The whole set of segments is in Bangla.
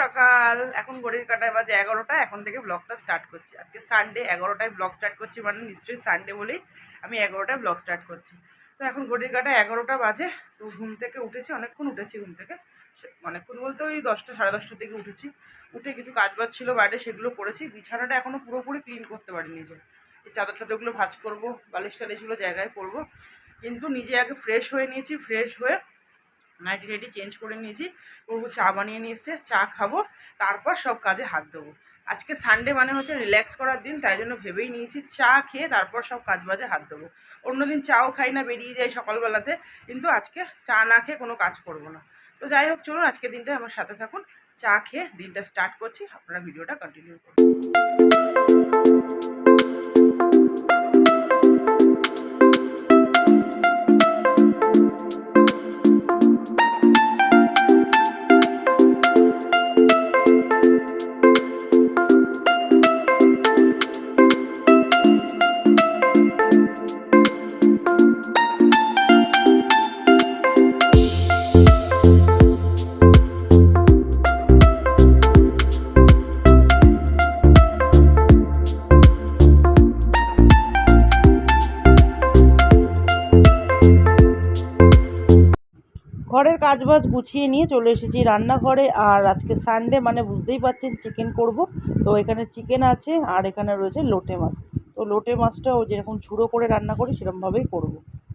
সকাল। এখন ঘড়ির কাটায় বাজে এগারোটা, এখন থেকে ব্লগটা স্টার্ট করছি। আজকে সানডে এগারোটায় ব্লগ স্টার্ট করছি মানে নিশ্চয়ই সানডে বলেই আমি এগারোটায় ব্লগ স্টার্ট করছি। তো এখন ঘড়ির কাটায় এগারোটা বাজে, তো ঘুম থেকে উঠেছি, অনেকক্ষণ উঠেছি ঘুম থেকে। অনেকক্ষণ বলতে ওই দশটা, সাড়ে দশটার দিকে উঠেছি। উঠে কিছু কাজ বাজ ছিল, বাইরে সেগুলো করেছি। বিছানাটা এখনও পুরোপুরি ক্লিন করতে পারিনি যে এই চাদর টাদরগুলো ভাজ করব, বালিশ টালিশগুলো জায়গায় করব। কিন্তু নিজে আগে ফ্রেশ হয়ে নিয়েছি ফ্রেশ হয়ে নাইটি টাইটি চেঞ্জ করে নিয়েছি করব চা বানিয়ে নিয়ে এসছে, চা খাব, তারপর সব কাজে হাত দেবো। আজকে সানডে মানে হচ্ছে রিল্যাক্স করার দিন, তাই জন্য ভেবেই নিয়েছি চা খেয়ে তারপর সব কাজ বাজে হাত দেবো। অন্যদিন চাও খাই না, বেরিয়ে যাই সকালবেলাতে, কিন্তু আজকে চা না খেয়ে কোনো কাজ করব না। তো যাই হোক, চলুন আজকে দিনটা আমার সাথে থাকুন, চা খেয়ে দিনটা স্টার্ট করছি, আপনারা ভিডিওটা কন্টিনিউ করুন। ঘরের কাজবাজ গুছিয়ে নিয়ে চলে এসেছি রান্নাঘরে। আর আজকে সানডে মানে বুঝতেই পারছেন চিকেন করব। তো এখানে চিকেন আছে আর এখানে রয়েছে লোটে মাছ। তো লোটে মাছটাও যেরকম ঝুড়ো করে রান্না করি সেরকমভাবেই করব।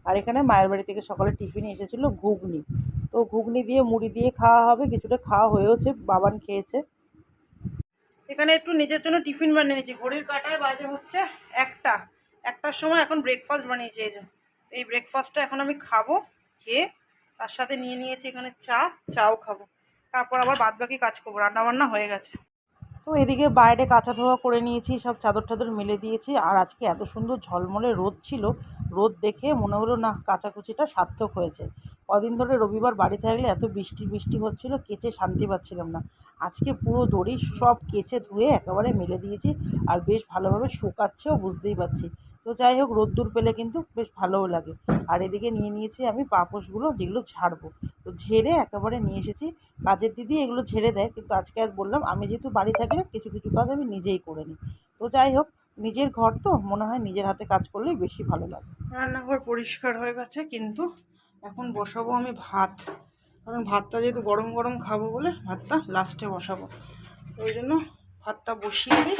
আর এখানে মায়ের বাড়ি থেকে সকালে টিফিনে এসেছিল ঘুগনি। তো ঘুগনি দিয়ে, মুড়ি দিয়ে খাওয়া হবে, কিছুটা খাওয়া হয়েওছে, বাবান খেয়েছে। এখানে একটু নিজের জন্য টিফিন বানিয়ে নিয়েছি। ঘড়ির কাটায় বাজে হচ্ছে একটা। একটার সময় এখন ব্রেকফাস্ট বানিয়েছি এই ব্রেকফাস্টটা এখন আমি খাব, খেয়ে তার সাথে নিয়ে নিয়েছি এখানে চা, চাও খাব। তারপর আবার বাদ বাকি কাজ করব, রান্নাবান্না হয়ে গেছে। তো এদিকে বাইরে কাঁচা ধোয়া করে নিয়েছি, সব চাদর টাদর মেলে দিয়েছি। আর আজকে এত সুন্দর ঝলমলে রোদ ছিল, রোদ দেখে মনে হলো, না, কাচাকুচিটা সার্থক হয়েছে। কদিন ধরে রবিবার বাড়ি থাকলে এত বৃষ্টি বৃষ্টি হচ্ছিল, কেচে শান্তি পাচ্ছিলাম না। আজকে পুরো দড়ি সব কেচে ধুয়ে একেবারে মেলে দিয়েছি, আর বেশ ভালোভাবে শুকাচ্ছেও বুঝতেই পারছি। তো যাই হোক, রোদ্দুর পেলে কিন্তু বেশ ভালোও লাগে। আর এদিকে নিয়ে নিয়েছি আমি পাপোশগুলো, যেগুলো ঝাড়বো। তো ঝেড়ে একেবারে নিয়ে এসেছি। কাজের দিদি এগুলো ঝেড়ে দেয়, কিন্তু আজকে আজ বললাম, আমি যেহেতু বাড়ি থাকলে কিছু কিছু কাজ আমি নিজেই করে নিই। তো যাই হোক, নিজের ঘর তো, মনে হয় নিজের হাতে কাজ করলেই বেশি ভালো লাগে। রান্নাঘর পরিষ্কার হয়ে গেছে, কিন্তু এখন বসাবো আমি ভাত। কারণ ভাতটা যেহেতু গরম গরম খাব বলে ভাতটা লাস্টে বসাবো। ওই জন্য ভাতটা বসিয়ে দিই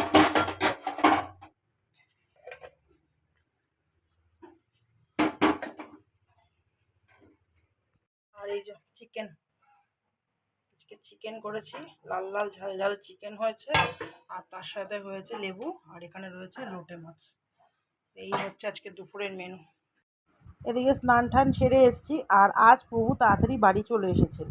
আর এই যে চিকেন আজকে চিকেন করেছি। লাল লাল ঝাল ঝাল চিকেন হয়েছে। আর তার সাথে হয়েছে লেবু। আর এখানে রয়েছে রোটে মাছ। এই হচ্ছে আজকে দুপুরের মেনু এদিকে স্নান টান সেরে এসেছি। আর আজ প্রভু তাড়াতাড়ি বাড়ি চলে এসেছিল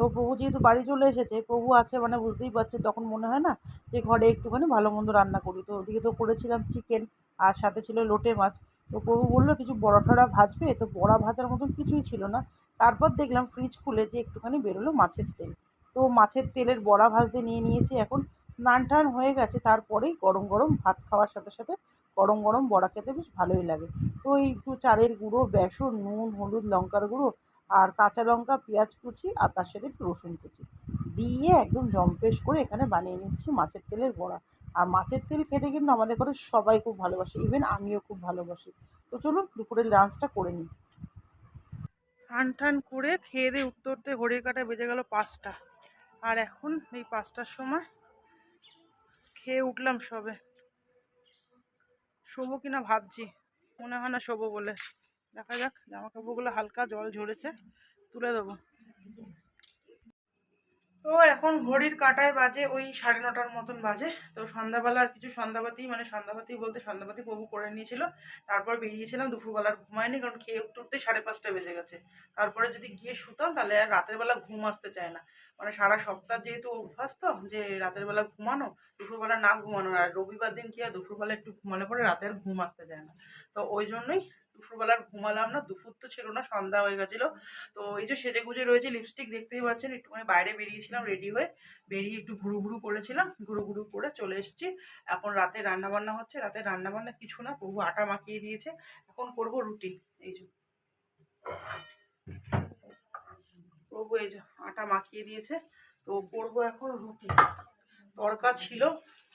তো প্রভু যেহেতু বাড়ি চলে এসেছে, প্রভু আছে মানে বুঝতেই পারছে, তখন মনে হয় না যে ঘরে একটুখানি ভালো মন্দ রান্না করি। তো ওদিকে তো করেছিলাম চিকেন আর সাথে ছিল লোটে মাছ। তো প্রভু বলল কিছু বড়া টড়া ভাজবে? তো বড়া ভাজার মতন কিছুই ছিল না। তারপর দেখলাম ফ্রিজ খুলে যে একটুখানি বেরোলো মাছের তেল। তো মাছের তেলের বড়া ভাজতে নিয়ে নিয়েছি এখন। স্নান টান হয়ে গেছে, তারপরেই গরম গরম ভাত খাওয়ার সাথে সাথে গরম গরম বড়া খেতে বেশ ভালোই লাগে। তো একটু চালের গুঁড়ো, বেসন, নুন, হলুদ, লঙ্কার গুঁড়ো আর কাঁচা লঙ্কা, পেঁয়াজ কুচি আর তার সাথে একটু রসুন কুচি। দিয়ে একদম জম্পেশ করে এখানে বানিয়ে নিচ্ছি মাছের তেলের বড়া। আর মাছের তেল খেতে কিন্তু আমাদের ঘরে সবাই খুব ভালোবাসে ইভেন আমিও খুব ভালোবাসি। তো চলুন দুপুরের লাঞ্চটা করে নিই। স্নান টান করে খেয়ে দিয়ে উঠতে উঠতে ঘড়ির কাটায় বেজে গেল পাঁচটা। আর এখন এই পাঁচটার সময় খেয়ে উঠলাম সবে। শোবো কিনা ভাবছি, মনে হয় না শোবো বলে। দেখা যাক জামা কাপড়গুলো হালকা জল ঝরেছে, তুলে দেবো। তো এখন ঘড়ির কাটায় বাজে ওই সাড়ে নটার মতন বাজে। তো সন্ধ্যাবেলা আর কিছু সন্ধ্যাবাতি মানে সন্ধ্যাবাতি বলতে সন্ধ্যাবাতি প্রভু করে নিয়েছিল। তারপর বেরিয়েছিলাম দুপুরবেলা আর ঘুমায়নি কারণ খেয়ে উঠতে সাড়ে পাঁচটা বেজে গেছে। তারপরে যদি গিয়ে শুতাম, তাহলে আর রাতের বেলা ঘুম আসতে চায় না। মানে সারা সপ্তাহ যেহেতু অভ্যাস তো, যে রাতের বেলা ঘুমানো, দুপুরবেলা না ঘুমানো, আর রবিবার দিন কি হয়, দুপুরবেলা একটু ঘুমালে পরে রাতের ঘুম আসতে চায় না। তো ওই জন্যই দুপুরবেলা ঘুমালাম না, দুপুর তো ছিল না, সন্ধ্যা হয়ে গেছিল। তো এই যে সেজে গুজে রয়েছে লিপস্টিক দেখতেই পাচ্ছেন, একটুখানি বাইরে বেরিয়েছিলাম রেডি হয়ে বেরিয়ে একটু ঘুরু ঘুরু করেছিলাম, ঘুরু ঘুরু করে চলে এসেছি। এখন রাতে রান্না বান্না হচ্ছে, রাতে রান্না বান্না কিছু না, প্রভু আটা মাখিয়ে দিয়েছে। এখন করব রুটি, এই যে। প্রভু এই যে আটা মাখিয়ে দিয়েছে, তো করব এখন রুটি। তরকা ছিল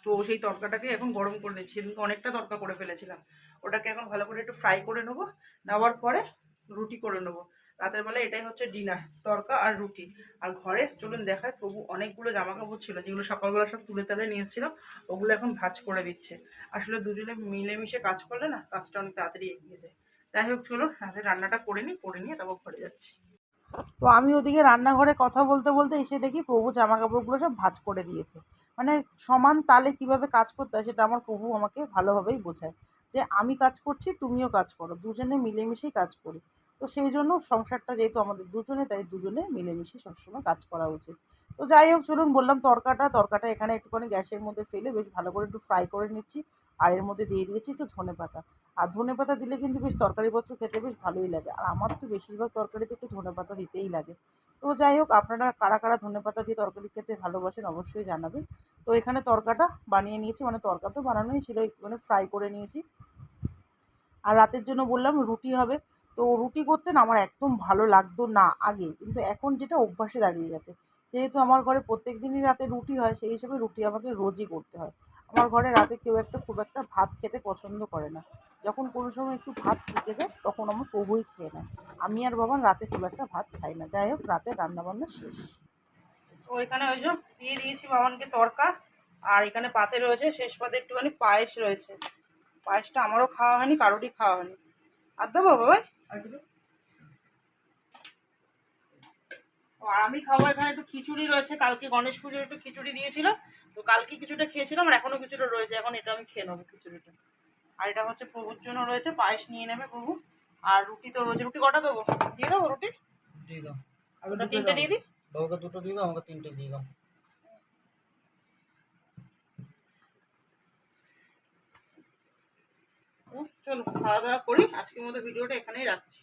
তো সেই তরকাটাকে এখন গরম করে নিচ্ছি। সেদিনকে অনেকটা তরকা করে ফেলেছিলাম। ওটাকে এখন ভালো করে একটু ফ্রাই করে নেব। নেওয়ার পরে রুটি করে নেব। রাতের বেলা এটাই হচ্ছে ডিনার তরকা আর রুটি। আর ঘরে চলুন দেখায় প্রভু অনেকগুলো জামা কাপড় ছিল, যেগুলো সকালবেলা সব তুলে তালে নিয়ে এসেছিলাম, ওগুলো এখন ভাজ করে দিচ্ছে। আসলে দুজনে মিলেমিশে কাজ করলে না, কাজটা অনেক তাড়াতাড়ি এগিয়ে যায়। যাই হোক চলো রাতে রান্নাটা করে নিই, করে নিয়ে তারপর ঘরে যাচ্ছি। তো আমি ওদিকে রান্নাঘরে কথা বলতে বলতে এসে দেখি প্রভু জামা কাপড়গুলো সব ভাজ করে দিয়েছে। মানে সমান তালে কীভাবে কাজ করতে হয় সেটা আমার প্রভু আমাকে ভালোভাবেই বোঝায়। যে আমি কাজ করছি, তুমিও কাজ করো, দুজনে মিলেমিশেই কাজ করি। তো সেই জন্য সংসারটা যেহেতু আমাদের দুজনে, তাই দুজনে মিলেমিশে সবসময় কাজ করা উচিত। তো যাই হোক, চলুন বললাম তরকাটা। তরকাটা এখানে একটুখানি গ্যাসের মধ্যে ফেলে বেশ ভালো করে একটু ফ্রাই করে নিচ্ছি। আর এর মধ্যে দিয়ে দিয়েছি একটু ধনে পাতা। আর ধনে পাতা দিলে কিন্তু বেশ তরকারিপত্র খেতে বেশ ভালোই লাগে। আর আমার তো বেশিরভাগ তরকারিতে একটু ধনে পাতা দিতেই লাগে। তো যাই হোক, আপনারা কারা কারা ধনে পাতা দিয়ে তরকারি খেতে ভালোবাসেন অবশ্যই জানাবেন। তো এখানে তরকাটা বানিয়ে নিয়েছি মানে তরকা তো বানানোই ছিল, একটুখানি ফ্রাই করে নিয়েছি। আর রাতের জন্য বললাম রুটি হবে। তো রুটি করতে না আমার একদম ভালো লাগতো না আগে। কিন্তু এখন যেটা অভ্যাসে দাঁড়িয়ে গেছে, যেহেতু আমার ঘরে প্রত্যেক দিনই রাতে রুটি হয়, সেই হিসেবে রুটি আমাকে রোজই করতে হয়। আমার ঘরে রাতে কেউ একটা খুব একটা ভাত খেতে পছন্দ করে না। যখন কোনো সময় একটু ভাত থেকে যায়, তখন আমার প্রভুই খেয়ে নেয়। আমি আর বাবা রাতে খুব একটা ভাত খাই না। যাই হোক, রাতে রান্নাবান্না শেষ। তো এখানে ওই যে দিয়ে দিয়েছি বাবানকে তরকা, আর এখানে পাতে রয়েছে, শেষ পাতে একটুখানি পায়েস রয়েছে। পায়েসটা আমারও খাওয়া হয়নি, কারোরই খাওয়া হয়নি। আর দেবো বাবাই? আর ও, আর আমি খাব এখানে একটু খিচুড়ি রয়েছে। কালকে গণেশ পুজোর একটু খিচুড়ি দিয়েছিল তো কালকে কিছুটা খেয়েছিলাম আর এখনও কিছুটা রয়েছে। এখন এটা আমি খেয়ে নেব খিচুড়িটা। আর এটা হচ্ছে প্রভুর জন্য রয়েছে। পায়েস নিয়ে নেবে প্রভু। আর রুটি তো রয়েছে। রুটি কটা দেবো? দিয়ে দেবো রুটি? দিয়ে দাও। আর ওটা তিনটে দিয়ে দিই? বাবুকে দুটো দিবে আমাকে তিনটে দিয়ে দাও। চলো খাওয়া দাওয়া করি। আজকের মতো ভিডিওটা এখানেই রাখছি।